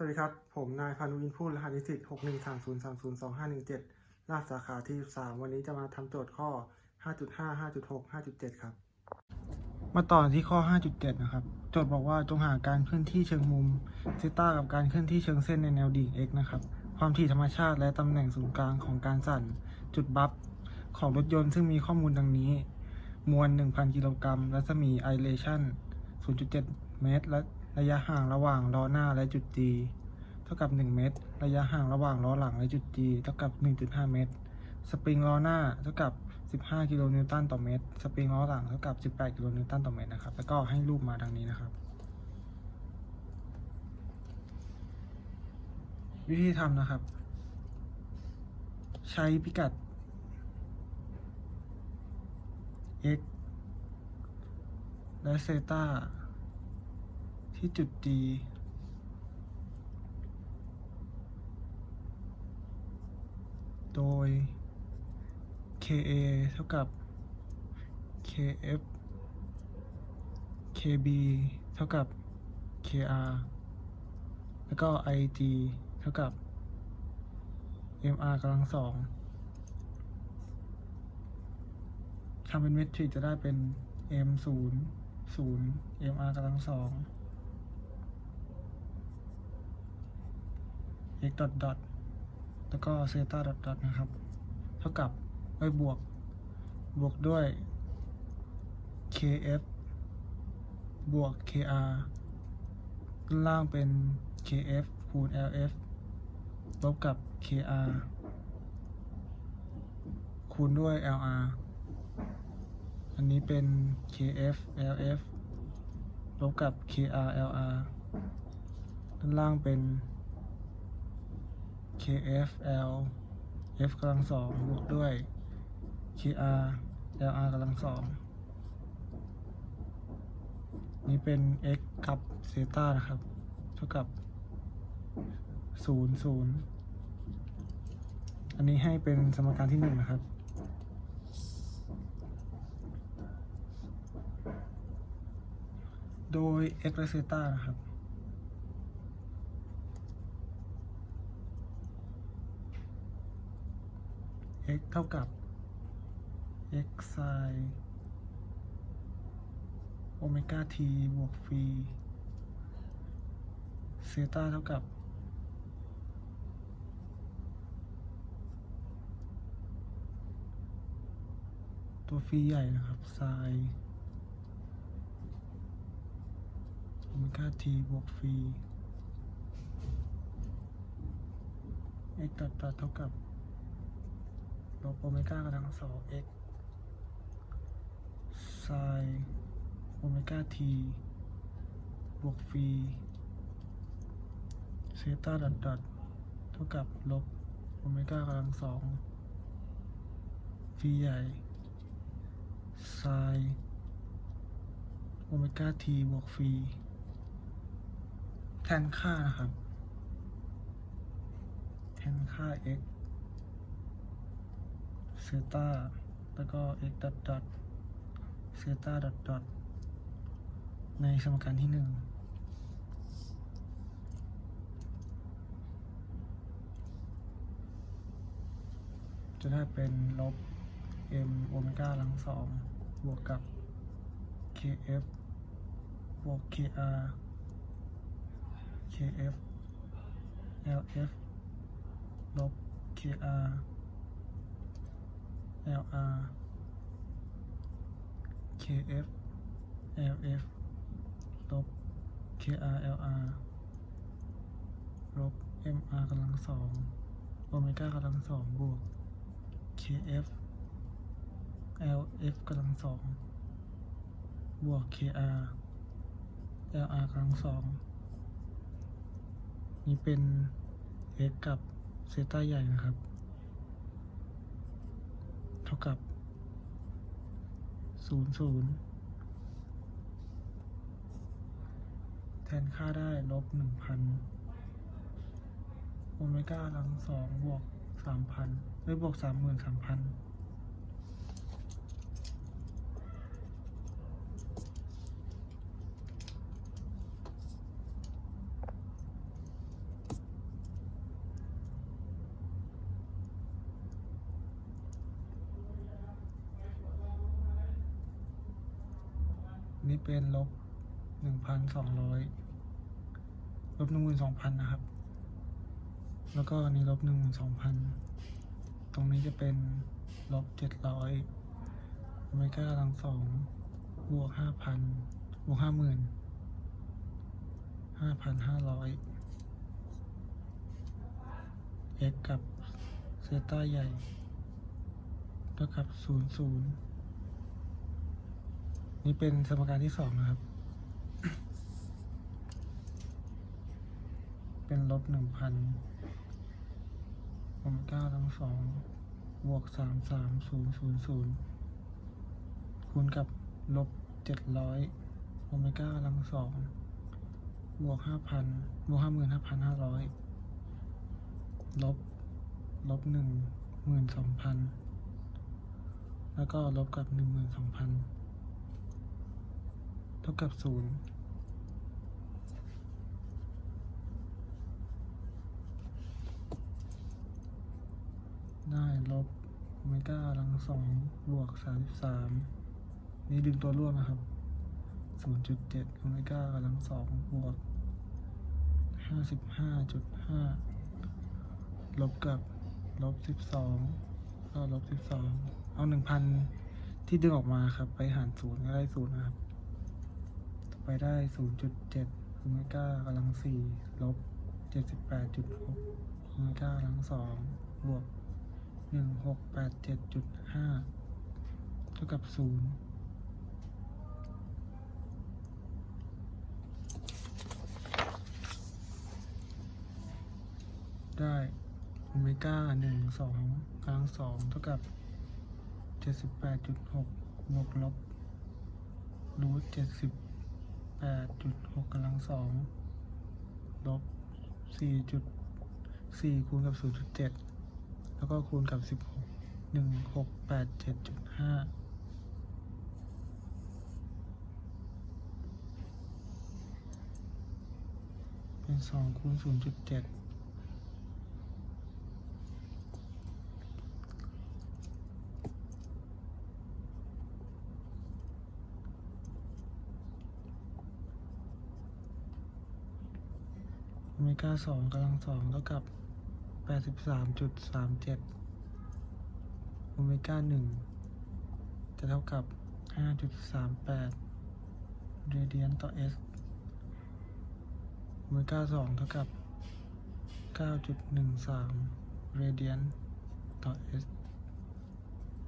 สวัสดีครับ ผมนายพานุวินพูดรหัสนิสิต6 1 3 0 3 0 2 5 1 7รหัสสาขาที่ 3 วันนี้จะมาทำโจทย์ข้อ 5.5 5.6 5.7 ครับ มาต่อที่ข้อ 5.7 นะครับ โจทย์บอกว่าจงหาการเคลื่อนที่เชิงมุมเซต้ากับการเคลื่อนที่เชิงเส้นในแนวดิ่ง x นะครับ ความถี่ธรรมชาติและตำแหน่งศูนย์กลางของการสั่น จุดบัฟของรถยนต์ซึ่งมีข้อมูลดังนี้ มวล 1,000 กิโลกรัม รัศมี i l a t i o n 0.7 เมตร และ ระยะห่างระหว่างล้อหน้าและจุด G เท่ากับ 1 เมตร ระยะห่างระหว่างล้อหลังและจุด G เท่ากับ 1.5 เมตร สปริงล้อหน้าเท่ากับ 15 กิโลนิวตันต่อเมตร สปริงล้อหลังเท่ากับ 18 กิโลนิวตันต่อเมตรนะครับ แล้วก็ให้รูปมาดังนี้นะครับ วิธีทำนะครับ ใช้พิกัด x และเซตา ที่จุด D โดย KA เท่ากับ KF KB เท่ากับ KR แล้วก็ IG เท่ากับ MR กำลังสองทำเป็นเมทริกจะได้เป็น M 0 0 MR กำลังสอง x ดอทดอทแล้วก็เซตาดอทดอทนะครับ เท่ากับไว้บวก บวกด้วย kf บวก kr ด้านล่างเป็น kf คูณ lf ลบกับ kr คูณด้วย lr อันนี้เป็น kf lf ลบกับ kr lr ด้านล่างเป็น kf l f กำลังสองบวกด้วย kr lr กำลังสองนี่เป็น x กับเซต้านะครับ เท่ากับ 0 0 อันนี้ให้เป็นสมการที่หนึ่งนะครับ โดย x และเซต้านะครับ x เท่ากับ x sin โอเมก้า t บวกฟีเซต้าเท่ากับ ตัวฟีใหญ่นะครับ sin โอเมก้า t บวกฟี x ตัดตัดเท่ากับ ลบโอเมก้ากำลังสอง x ไซน์โอเมก้า t บวกฟีเซต้าดัดดัดเท่ากับลบโอเมก้ากำลังสองฟีใหญ่ไซน์โอเมก้า t บวกฟีแทนค่านะครับ แทนค่า x ซตาแล้วก็ x ดอทดอทเซตาดอทดอทในสมการที่หนึ่งจะได้เป็นลบ m โอเมก้าลังสองบวกกับ kf บวก kr kf lf ลบ kr LR KF LF ลบ KR LR ลบ MR กำลังสองโอเมก้ากำลังสองบวก KF LF กำลังสองบวก KR LR กำลังสองนี่เป็น x กับเซต้าใหญ่นะครับ เท่ากับ0 0 แทนค่าได้ลบ 1,000 โอเมก้าหลังสองบวก 3,000เอ้ยบวก 33,000 นี่เป็นลบหนึ่งพันสองร้อยลบหนึ่งหมื่นสองพันนะครับ แล้วก็นี้ลบหนึ่งหมื่นสองพันตรงนี้จะเป็นลบเจ็ดร้อยอเมก้ากำลังสองบวกห้าพันบวกห้าหมื่นห้าพันห้าร้อย x กับเซต้าใหญ่เท่ากับศูนย์ศูนย์ นี่เป็นสมการที่สองนะครับ เป็นลบหนึ่งพันโอเมก้าทั้งสองบวกสามสามศูนย์ศูนย์ศูนย์คูณกับลบเจ็ดร้อยโอเมก้าทั้งสองบวกห้าพันบวกห้าหมื่นห้าพันห้าร้อยลบ ลบหนึ่งหมื่นสองพันแล้วก็ลบกับหนึ่งหมื่นสองพัน ท่ากับศูนย์ได้ลบโอเมก้าลังสองบวกสามสิบสามนี่ดึงตัวร่วมนะครับศูนย์จุดเจ็ดโอเมก้ากำลังสองบวกห้าสิบห้าจุดห้าลบกับลบสิบสองก็ลบสิบสองเอาหนึ่งพันที่ดึงออกมาครับ ไปหารศูนย์ก็ได้ศูนย์นะครับ ไปได้ศูนย์จุดเจ็ดโอเมก้ากำลังสี่ลบเจ็ดสิบแปดจุดหกโอเมก้ากำลังสองบวกหนึ่งหกแปดเจ็ดจุดห้าเท่ากับศูนย์ได้โอเมก้าหนึ่งสองกำลังสองเท่ากับเจ็ดสิบแปดจุดหกบวกลบรูทเจ็ดสิบ แปดจุดหกกำลังสองลบสี่จุดสี่คูณกับศูนย์จุดเจ็ดแล้วก็คูณกับสิบหกหนึ่งหกแปดเจ็ดจุดห้าเป็นสองคูณศูนย์จุดเจ็ด เมก้าสองกำลังสองเท่ากับแปดสิบสามจุดสามเจ็ดโอเมก้าหนึ่งจะเท่ากับห้าจุดสามแปดเรเดียนต่อเอสโอเมก้าสองเท่ากับเก้าจุดหนึ่งสามเรเดียนต่อเอส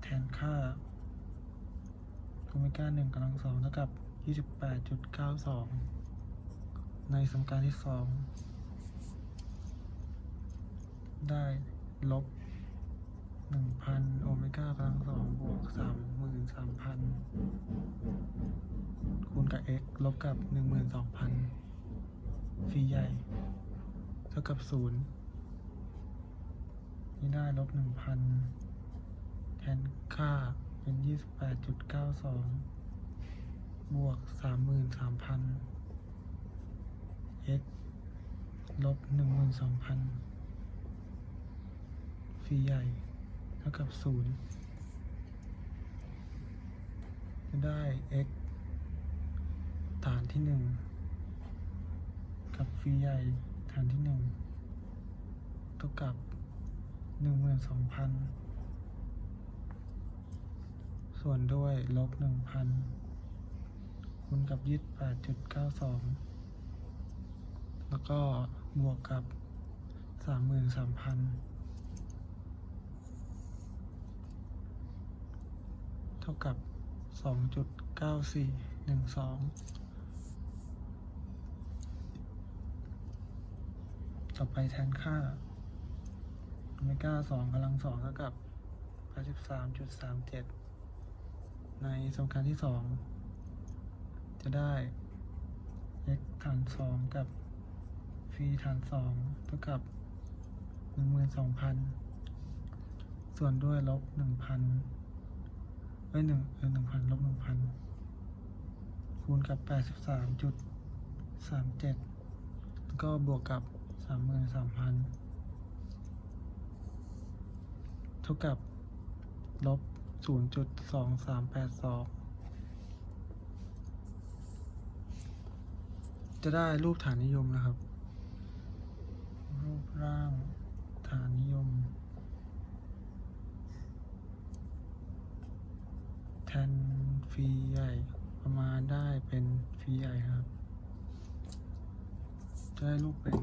แทนค่าโอเมก้าหนึ่งกำลังสองเท่ากับยี่สิบแปดจุดเก้าสองในสมการที่สอง ได้ลบหนึ่งพันโอเมก้ากำลังสองบวกสามหมื่นสามพันคูณกับ x ลบกับหนึ่งหมื่นสองพันฟีใหญ่เท่ากับศูนย์นี่ได้ลบหนึ่งพันแทนค่าเป็นยี่สิบแปดจุดเก้าสองบวกสามหมื่นสามพัน x ลบหนึ่งหมื่นสองพัน 4ใหญ่เท่ากับ 0 จะได้ x ฐานที่ 1 กับ phi ใหญ่ฐานที่ 1 เท่ากับ 12,000 ส่วนด้วยลบ 1,000 คูณกับยึด8.92 แล้วก็บวกกับ 33,000 ท่ากับสองจุดเก้าสี่หนึ่งสองต่อไปแทนค่าโอเมก้าสองกำลังสองเท่ากับแปดสิบสามจุดสามเจ็ดในสมการที่สองจะได้ x ฐานสองกับฟีฐานสองเท่ากับหนึ่งหมื่นสองพันส่วนด้วยลบหนึ่งพัน เอ้ยหนึ่งเออหนึ่งพันลบหนึ่งพันคูณกับแปดสิบสามจุดสามเจ็ดก็บวกกับสามหมื่นสามพันเท่ากับลบศูนย์จุดสองสามแปดสองจะได้รูปฐานนิยมนะครับ รูปร่างฐานนิยม แทนฟรีใหญ่ประมาณได้เป็นฟรีใหญ่ครับจะได้รูปเป็น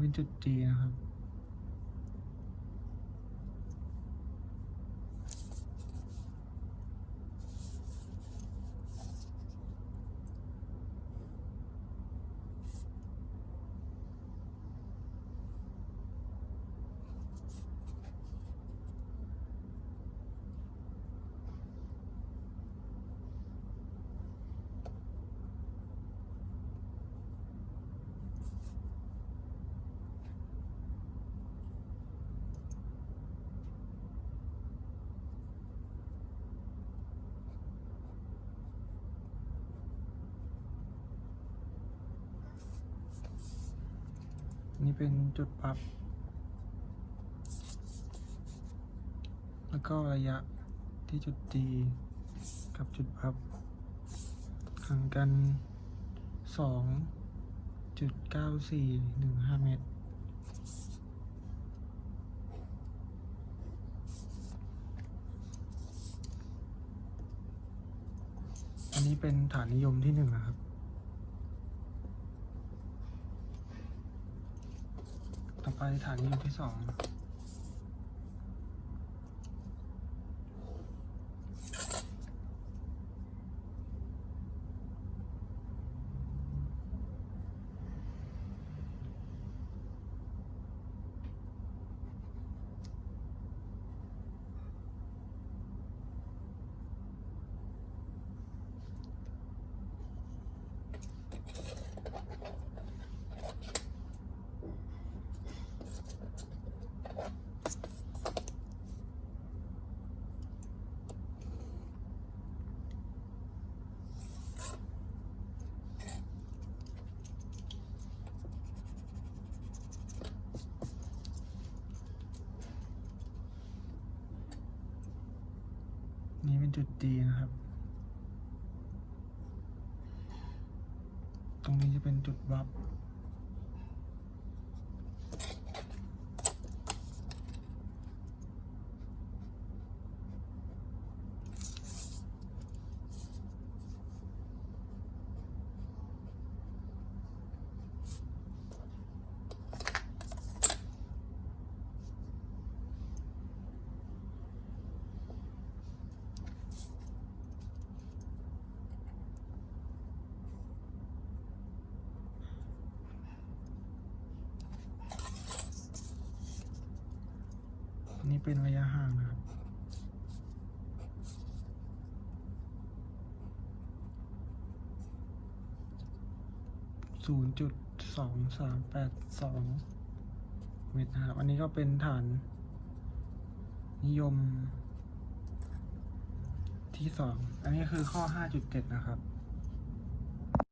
เป็นจุด G นะครับ นี่เป็นจุดปรับ แล้วก็ระยะที่จุด D กับจุดปรับห่างกัน 2.9415 เมตร อันนี้เป็นฐานนิยมที่หนึ่งนะครับ ต่อไปฐานนิยมที่สอง จุดดีนะครับ ตรงนี้จะเป็นจุดวับ นี่ เป็นระยะห่างนะครับศูนย์จุดสองสามแปดสองเมตรนะครับ อันนี้ก็เป็นฐาน นิยมที่สอง อันนี้คือข้อห้าจุดเจ็ดนะครับ